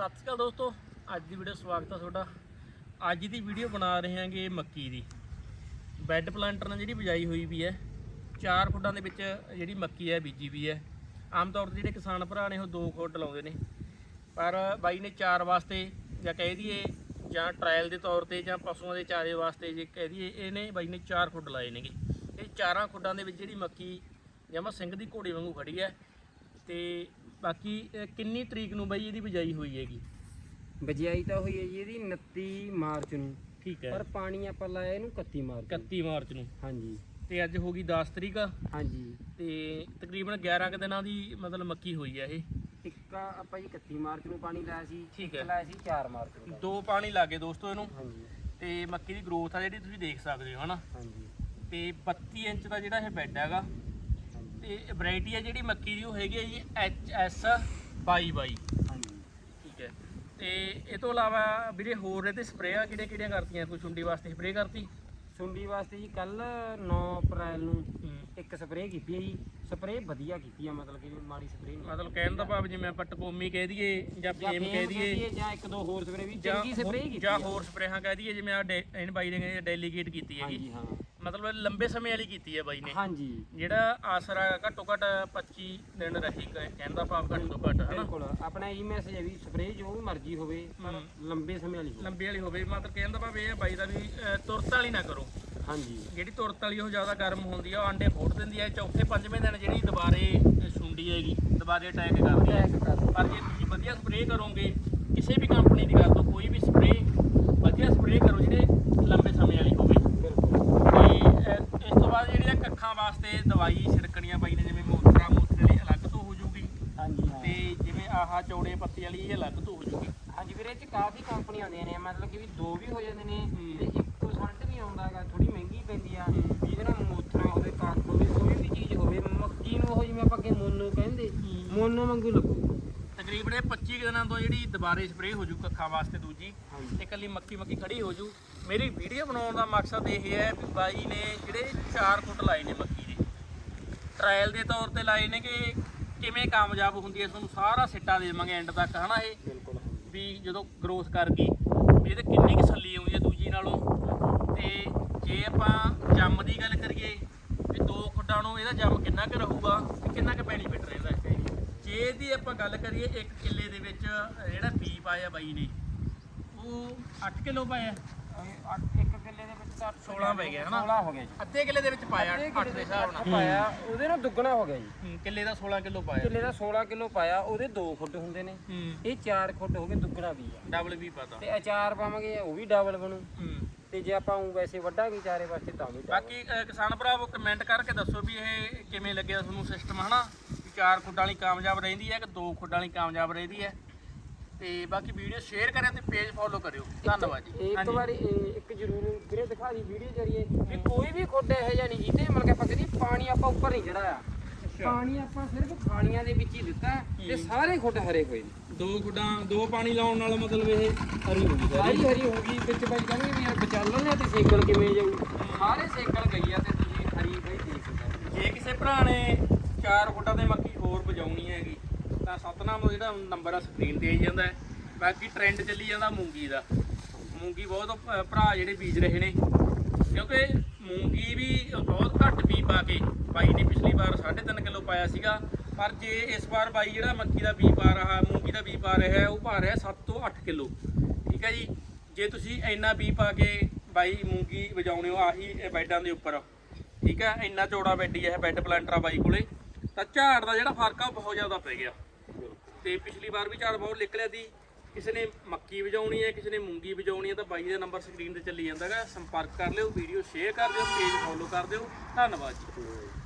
ਸਤਿ ਸ਼੍ਰੀ ਅਕਾਲ ਦੋਸਤੋ, ਅੱਜ ਦੀ ਵੀਡੀਓ ਸਵਾਗਤ ਹੈ ਤੁਹਾਡਾ। ਅੱਜ ਦੀ ਵੀਡੀਓ ਬਣਾ ਰਹੇ ਹਾਂਗੇ ਮੱਕੀ ਦੀ। ਬੈੱਡ ਪਲਾਂਟਰ ਨਾਲ ਜਿਹੜੀ ਬਿਜਾਈ ਹੋਈ ਵੀ ਹੈ 4 ਫੁੱਟਾਂ ਦੇ ਵਿੱਚ ਜਿਹੜੀ ਮੱਕੀ ਹੈ ਬੀਜੀ ਵੀ ਹੈ। ਆਮ ਤੌਰ ਤੇ ਜਿਹੜੇ ਕਿਸਾਨ ਭਰਾ ਨੇ ਉਹ 2 ਫੁੱਟ ਲਾਉਂਦੇ ਨੇ। ਪਰ ਬਾਈ ਨੇ 4 ਵਾਸਤੇ ਜਾਂ ਕਹਿ ਦਈਏ ਜਾਂ ਟ੍ਰਾਇਲ ਦੇ ਤੌਰ ਤੇ ਜਾਂ ਪਸ਼ੂਆਂ ਦੇ ਚਾਰੇ ਵਾਸਤੇ ਜੇ ਕਹਿ ਦਈਏ ਇਹਨੇ ਬਾਈ ਨੇ 4 ਫੁੱਟ ਲਾਏ ਨੇਗੇ। ਇਹ ਚਾਰਾਂ ਫੁੱਟਾਂ ਦੇ ਵਿੱਚ ਜਿਹੜੀ ਮੱਕੀ ਜਮਾ ਸਿੰਘ ਦੀ ਘੋੜੀ ਵਾਂਗੂ ਖੜੀ ਹੈ। ਤੇ ਬਾਕੀ ਕਿੰਨੀ ਤਰੀਕ ਨੂੰ ਬਾਈ ਇਹਦੀ ਬਿਜਾਈ ਹੋਈ ਹੈਗੀ? ਬਜਾਈ ਤਾਂ ਹੋਈ ਹੈ ਜੀ ਇਹਦੀ 29 ਮਾਰਚ ਨੂੰ। ਠੀਕ ਪਰ ਪਾਣੀ ਆਪਾਂ ਲਾਇਆ ਇਹਨੂੰ 31 ਮਾਰਚ ਨੂੰ। 31 ਮਾਰਚ ਨੂੰ। ਹਾਂਜੀ। ਤੇ ਅੱਜ ਹੋ ਗਈ 10 ਤਰੀਕ ਹਾਂਜੀ। ਤੇ ਤਕਰੀਬਨ 11 ਕੁ ਦਿਨਾਂ ਦੀ ਮਤਲਬ ਮੱਕੀ ਹੋਈ ਹੈ ਇਹ। ਇੱਕ ਆਪਾਂ ਜੀ 31 ਮਾਰਚ ਨੂੰ ਪਾਣੀ ਲਾਇਆ ਸੀ ਠੀਕ ਇੱਕ ਹੈ। ਲਾਇਆ ਸੀ 4 ਮਾਰਚ ਨੂੰ। ਦੋ ਪਾਣੀ ਲੱਗੇ ਦੋਸਤੋ ਇਹਨੂੰ। ਹਾਂਜੀ। ਤੇ ਮੱਕੀ ਦੀ ਗਰੋਥ ਆ ਜਿਹੜੀ ਤੁਸੀਂ ਦੇਖ ਸਕਦੇ ਹੋ ਹਨਾ? ਹਾਂਜੀ। ਤੇ 32 ਇੰਚ ਦਾ ਜਿਹੜਾ ਇਹ ਬੈੱਡ ਹੈਗਾ ਤੇ ਵੈਰਾਈਟੀ ਹੈ ਜਿਹੜੀ ਮੱਕੀ ਦੀ ਉਹ ਹੈਗੀ ਹੈ ਜੀ ਐਚ ਐਸ 22 ਹਾਂਜੀ। ਠੀਕ ਹੈ। ਤੇ ਇਹ ਤੋਂ ਇਲਾਵਾ ਵੀਰੇ ਹੋਰ ਇਹਦੇ ਸਪਰੇਆਂ ਕਿਹੜੀਆਂ ਕਿਹੜੀਆਂ ਕਰਤੀਆਂ? ਕੋਈ ਚੁੰਡੀ ਵਾਸਤੇ ਸਪਰੇਅ ਕਰਤੀ? ਸੁੰਡੀ ਵਾਸਤੇ ਜੀ ਕੱਲ 9 ਅਪ੍ਰੈਲ ਨੂੰ ਇੱਕ ਸਪਰੇਅ ਕੀਤੀ ਹੈ ਜੀ। ਸਪਰੇਅ ਵਧੀਆ ਕੀਤੀ ਆ ਮਤਲਬ ਕਿ ਮਾੜੀ ਸਪਰੇਅ ਨਹੀਂ। ਮਤਲਬ ਕਹਿਣ ਦਾ ਭਾਵ ਜਿਵੇਂ ਆਪਾਂ ਟਕੋਮੀ ਕਹਿ ਦਈਏ ਜਾਂ ਜਾਂ ਫੇਮ ਕਹਿ ਦਈਏ। ਜਾਂ ਇੱਕ ਦੋ ਹੋਰ ਸਪਰੇਅ ਵੀ ਜਾਂ ਚੰਗੀ ਸਪਰੇਅ ਕੀਤੀ ਜਾਂ। ਹੋਰ ਸਪਰੇਹਾਂ ਕਹਿ ਦਈਏ ਜਿਵੇਂ ਆ ਐਨ ਬਾਈ ਨੇ ਡੈਲੀਗੇਟ ਕੀਤੀ ਹੈਗੀ। ਹਾਂਜੀ ਹਾਂ। ਮਤਲਬ ਲੰਬੇ ਸਮੇਂ ਵਾਲੀ ਕੀਤੀ ਹੈ ਬਾਈ ਨੇ। ਹਾਂਜੀ। ਜਿਹੜਾ ਆਸਰਾ ਘੱਟੋ ਘੱਟ 25 ਦਿਨ ਰਹੀ ਕਹਿਣ ਦਾ ਭਾਵ ਘੱਟ ਤੋਂ ਘੱਟ ਹਨਾ? ਬਿਲਕੁਲ। ਆਪਣਾ ਇਹ ਮੈਸੇਜ ਹੈ ਵੀ ਸਪਰੇਅ ਜੋ ਵੀ ਮਰਜ਼ੀ ਹੋਵੇ ਪਰ। ਲੰਬੇ ਸਮੇਂ ਵਾਲੀ ਹੋਵੇ। ਲੰਬੀ ਵਾਲੀ ਹੋਵੇ। ਮਤਲਬ ਕਹਿਣ ਦਾ ਭਾਵ ਇਹ ਹੈ ਬਾਈ ਦਾ ਵੀ ਤੁਰਤ ਵਾਲੀ ਨਾ ਕਰੋ। ਹਾਂਜੀ। ਜਿਹੜੀ ਤੁਰਤ ਵਾਲੀ ਉਹ ਜ਼ਿਆਦਾ ਗਰਮ ਹੁੰਦੀ ਆ ਉਹ ਆਂਡੇ ਫੋੜ ਦਿੰਦੀ ਹੈ ਚੌਥੇ ਪੰਜਵੇਂ ਦਿਨ ਜਿਹੜੀ ਦੁਬਾਰੇ ਸੁੰਡੀ ਹੈਗੀ ਦੁਬਾਰੇ ਅਟੈਕ ਕਰਦੀ ਹੈ ਪਰ ਜੇ ਤੁਸੀਂ ਵਧੀਆ ਸਪਰੇਅ ਕਰੋਗੇ ਕਿਸੇ ਵੀ ਕੰਪਨੀ ਦੀ ਕਰ ਦੋ ਕੋਈ ਵੀ ਸਪਰੇਅ ਵਧੀਆ ਸਪਰੇਅ ਕਰੋ ਜਿਹੜੇ ਲੰਬੇ ਸਮੇਂ ਵਾਲੀ ਹੋਵੇ ਬਿਲਕੁਲ ਤੇ ਅਹ, ਇਸ ਤੋਂ ਬਾਅਦ ਜਿਹੜੀਆਂ ਕੱਖਾਂ ਵਾਸਤੇ ਦਵਾਈ ਛਿੜਕਣੀਆਂ ਬਾਈ ਨੇ ਜਿਵੇਂ ਮੋਤਰਾ ਮੋਤਰੇ ਲਈ ਅਲੱਗ ਤੋਂ ਹੋ ਜੂਗੀ ਹਾਂਜੀ ਹਾਂ ਤੇ ਜਿਵੇਂ ਆਹ ਚੌੜੇ ਪੱਤੀ ਵਾਲੀ ਇਹ ਅਲੱਗ ਤੋਂ ਹੋ ਜੂਗੀ। ਹਾਂਜੀ ਵੀਰੇ ਇਹ ਚ ਕਾਫੀ ਕੰਪਨੀਆਂ ਆਉਂਦੀਆਂ ਨੇ ਮਤਲਬ ਕਿ ਵੀ ਦੋ ਵੀ ਹੋ ਜਾਂਦੇ ਨੇ। ਤੇ ਇੱਕੋ ਸੰਟ ਵੀ ਆਉਂਦਾ ਹੈਗਾ ਥੋੜੀ ਮਹਿੰਗੀ ਪੈਂਦੀ ਆ। ਇਹਦੇ ਨਾਲ ਮੋਥਰਾ ਹੋਵੇ ਕੱਖ ਹੋਵੇ ਕੋਈ ਵੀ ਚੀਜ਼ ਹੋਵੇ ਮੱਕੀ ਨੂੰ ਉਹ ਜਿਵੇਂ ਆਪਾਂ ਕਿ ਮੋਨੋ ਕਹਿੰਦੇ। ਮੋਨੋ ਵਾਂਗੂ ਲੱਗੂ। ਤਕਰੀਬਨ ਇਹ 25 ਕੁ ਦਿਨਾਂ ਤੋਂ ਜਿਹੜੀ ਦੁਬਾਰੇ ਸਪਰੇਅ ਹੋ ਜੂ ਕੱਖਾਂ ਵਾਸਤੇ ਦੂਜੀ। ਤੇ ਇਕੱਲੀ ਮੱਕੀ ਮੱਕੀ ਖੜੀ ਹੋ ਜੂ। ਮੇਰੀ ਵੀਡੀਓ ਬਣਾਉਣ ਦਾ ਮਕਸਦ ਇਹ ਹੈ ਵੀ ਬਾਈ ਨੇ ਜਿਹੜੇ 4 ਫੁੱਟ ਲਾਏ ਨੇ ਮੱਕੀ ਦੇ। ਟ੍ਰਾਇਲ ਦੇ ਤੌਰ ਤੇ ਲਾਏ ਨੇ ਕਿ ਕਿਵੇਂ ਕਾਮਯਾਬ ਹੁੰਦੀ ਹੈ ਤੁਹਾਨੂੰ ਸਾਰਾ ਸਿੱਟਾ ਦੇ ਦੇਵਾਂਗੇ ਐਂਡ ਤੱਕ ਹਨਾ ਇਹ? ਬਿਲਕੁਲ। ਵੀ ਜਦੋਂ ਗਰੋਥ ਕਰ ਗਈ ਵੀ ਇਹਦੇ ਕਿੰਨੀ ਕੁ ਸੱਲੀ ਆਉਂਦੀ ਹੈ ਦੂਜੀ ਨਾਲੋਂ। ਤੇ ਜੇ ਆਪਾਂ ਜੰਮ ਦੀ ਗੱਲ ਕਰੀਏ ਵੀ ਦੋ ਖੁੱਡਾਂ ਨੂੰ ਇਹਦਾ ਜੰਮ ਕਿੰਨਾ ਕੁ ਰਹੂਗਾ ਤੇ ਕਿੰਨਾ ਕੁ ਬੈਨੀਫਿਟ ਰਹਿੰਦਾ ਹੈ? ਜੇ ਇਹਦੀ ਆਪਾਂ ਗੱਲ ਕਰੀਏ ਇੱਕ ਕਿੱਲੇ ਦੇ ਵਿੱਚ ਜਿਹੜਾ ਬੀ ਪਾਇਆ ਬਾਈ ਨੇ ਉਹ 8 ਕਿਲੋ ਪਾਇਆ? ਇੱਕ ਕਿੱਲੇ ਦੇ ਵਿੱਚ ਤਾਂ 16 ਪੈ ਗਿਆ ਹਨਾ? 16 ਹੋ ਗਿਆ ਜੀ। ਅੱਧੇ ਕਿੱਲੇ ਦੇ ਵਿੱਚ ਪਾਇਆ ਅੱਧੇ 8 ਕਿੱਲੇ ਦੇ ਹਿਸਾਬ ਨਾਲ। ਪਾਇਆ ਉਹਦੇ ਨਾਲ ਦੁੱਗਣਾ ਹੋ ਗਿਆ ਜੀ। ਕਿੱਲੇ ਦਾ 16 ਕਿਲੋ ਪਾਇਆ। ਕਿੱਲੇ ਦਾ 16 ਕਿਲੋ ਪਾਇਆ ਉਹਦੇ 2 ਫੁੱਟ ਹੁੰਦੇ ਨੇ। ਇਹ 4 ਫੁੱਟ ਹੋ ਗਏ ਦੁੱਗਣਾ ਵੀ ਆ। ਡਬਲ ਵੀ ਪਤਾ ਤੇ। ਅਚਾਰ ਪਾਵਾਂਗੇ ਉਹ ਵੀ ਡਬਲ ਬਣੂ। ਤੇ ਜੇ ਆਪਾਂ ਉਹ ਵੈਸੇ ਵੱਢਾਂਗੇ ਚਾਰੇ ਵਾਸਤੇ ਤਾਂ ਵੀ। ਬਾਕੀ ਕਿਸਾਨ ਭਰਾਵੋ ਕਮੈਂਟ ਕਰਕੇ ਦੱਸੋ ਵੀ ਇਹ ਕਿਵੇਂ ਲੱਗਿਆ ਤੁਹਾਨੂੰ ਸਿਸਟਮ ਹਨਾ? ਵੀ ਚਾਰ ਖੁੱਡਾਂ ਵਾਲੀ ਕਾਮਯਾਬ ਰਹਿੰਦੀ ਹੈ ਕਿ ਦੋ ਖੁੱਡਾਂ ਵਾਲੀ ਕਾਮਯਾਬ ਰਹਿੰਦੀ ਹੈ? ਤੇ ਬਾਕੀ ਵੀਡੀਓ ਸ਼ੇਅਰ ਕਰਿਓ ਤੇ ਪੇਜ ਫੋਲੋ ਕਰਿਓ। ਧੰਨਵਾਦ ਜੀ। ਇੱਕ। ਵਾਰੀ ਇਹ ਇੱਕ ਜ਼ਰੂਰ ਵੀਰੇ ਦਿਖਾ ਦੀ ਵੀਡੀਓ ਜਰੀਏ ਵੀ ਕੋਈ ਵੀ ਖੁੱਡ ਇਹੋ ਜਿਹਾ ਨਹੀਂ ਜਿਹਦੇ ਮਤਲਬ ਕਿ ਆਪਾਂ ਕਦੀ ਪਾਣੀ ਆਪਾਂ ਉੱਪਰ ਨਹੀਂ ਚੜਾਇਆ ਪਾਣੀ ਆਪਾਂ ਸਿਰਫ ਖਾਣੀਆਂ ਦੇ ਵਿੱਚ ਹੀ ਦਿੱਤਾ ਤੇ ਸਾਰੇ ਖੁੱਡ ਹਰੇ ਹੋਏ ਨੇ। ਦੋ ਖੁੱਡਾਂ ਦੋ ਪਾਣੀ ਲਾਉਣ ਨਾਲ ਮਤਲਬ ਇਹ ਹਰੀ ਹੋ ਗਈ ਸਾਰੀ ਹਰੀ ਹੋ ਗਈ ਵਿੱਚ ਬਾਈ ਕਹਿੰਦੇ ਵੀ ਯਾਰ ਵਿਚਾਲਣ ਨੇ ਤੇ ਸੇਕਲ ਕਿਵੇਂ ਜਾਊ? ਸਾਰੇ ਸੇਕਲ ਗਈ ਆ ਤੇ ਤੁਸੀਂ ਹਰੀ ਬਈ ਦੇਖ ਸਕਦੇ। ਜੇ ਕਿਸੇ ਭਰਾ ਨੇ ਚਾਰ ਖੁੱਡਾਂ ਦੇ ਮੱਕੀ ਹੋਰ ਵਜਾਉਣੀ ਹੈਗੀ ਤਾਂ ਸਤਨਾਮ ਦਾ ਜਿਹੜਾ ਨੰਬਰ ਆ ਸਕਰੀਨ ਤੇ ਆਈ ਜਾਂਦਾ ਹੈ। ਬਾਕੀ ਟ੍ਰੈਂਡ ਚੱਲੀ ਜਾਂਦਾ ਮੂੰਗੀ ਦਾ। ਮੂੰਗੀ ਬਹੁਤ ਭਰਾ ਜਿਹੜੇ ਬੀਜ ਰਹੇ ਨੇ। ਕਿਉਂਕਿ ਮੂੰਗੀ ਵੀ ਬਹੁਤ ਘੱਟ ਬੀ ਪਾ ਕੇ ਬਾਈ ਨੇ, ਪਿਛਲੀ ਵਾਰ 3.5 ਕਿਲੋ ਪਾਇਆ ਸੀਗਾ। ਪਰ ਜੇ ਇਸ ਵਾਰ ਬਾਈ ਜਿਹੜਾ ਮੱਕੀ ਦਾ ਬੀ ਪਾ ਰਹਾ, ਮੂੰਗੀ ਦਾ ਬੀ ਪਾ ਰਿਹਾ ਉਹ ਪਾ ਰਿਹਾ 7 ਤੋਂ 8 ਕਿਲੋ। ਠੀਕ ਹੈ ਜੀ? ਜੇ ਤੁਸੀਂ ਇੰਨਾ ਬੀ ਪਾ ਕੇ ਬਾਈ ਮੂੰਗੀ ਵਜਾਉਣੇ ਹੋ ਆਹੀ ਬੈਡਾਂ ਦੇ ਉੱਪਰ। ਠੀਕ ਹੈ? ਇੰਨਾ ਚੌੜਾ ਬੈੱਡ ਹੈ ਬੈੱਡ ਪਲਾਂਟਰ ਆ ਬਾਈ ਕੋਲੇ। ਤਾਂ ਝਾੜ ਦਾ ਜਿਹੜਾ ਫ਼ਰਕ ਆ, ਉਹ ਬਹੁਤ ਜ਼ਿਆਦਾ ਪੈ ਗਿਆ। ਤੇ ਪਿਛਲੀ ਵਾਰ ਵੀ ਝਾੜ ਬਹੁਤ ਨਿਕਲਿਆ ਦੀ ਕਿਸੇ ਨੇ ਮੱਕੀ ਵਜਾਉਣੀ ਹੈ, ਕਿਸੇ ਨੇ ਮੂੰਗੀ ਵਜਾਉਣੀ ਹੈ ਤਾਂ ਬਾਈ ਦਾ ਨੰਬਰ ਸਕਰੀਨ ਤੇ ਚੱਲੀ ਜਾਂਦਾ ਹੈਗਾ। ਸੰਪਰਕ ਕਰ ਲਿਓ ਵੀਡੀਓ ਸ਼ੇਅਰ ਕਰ ਦਿਓ ਪੇਜ ਫੋਲੋ ਕਰ ਦਿਓ। ਧੰਨਵਾਦ ਜੀ।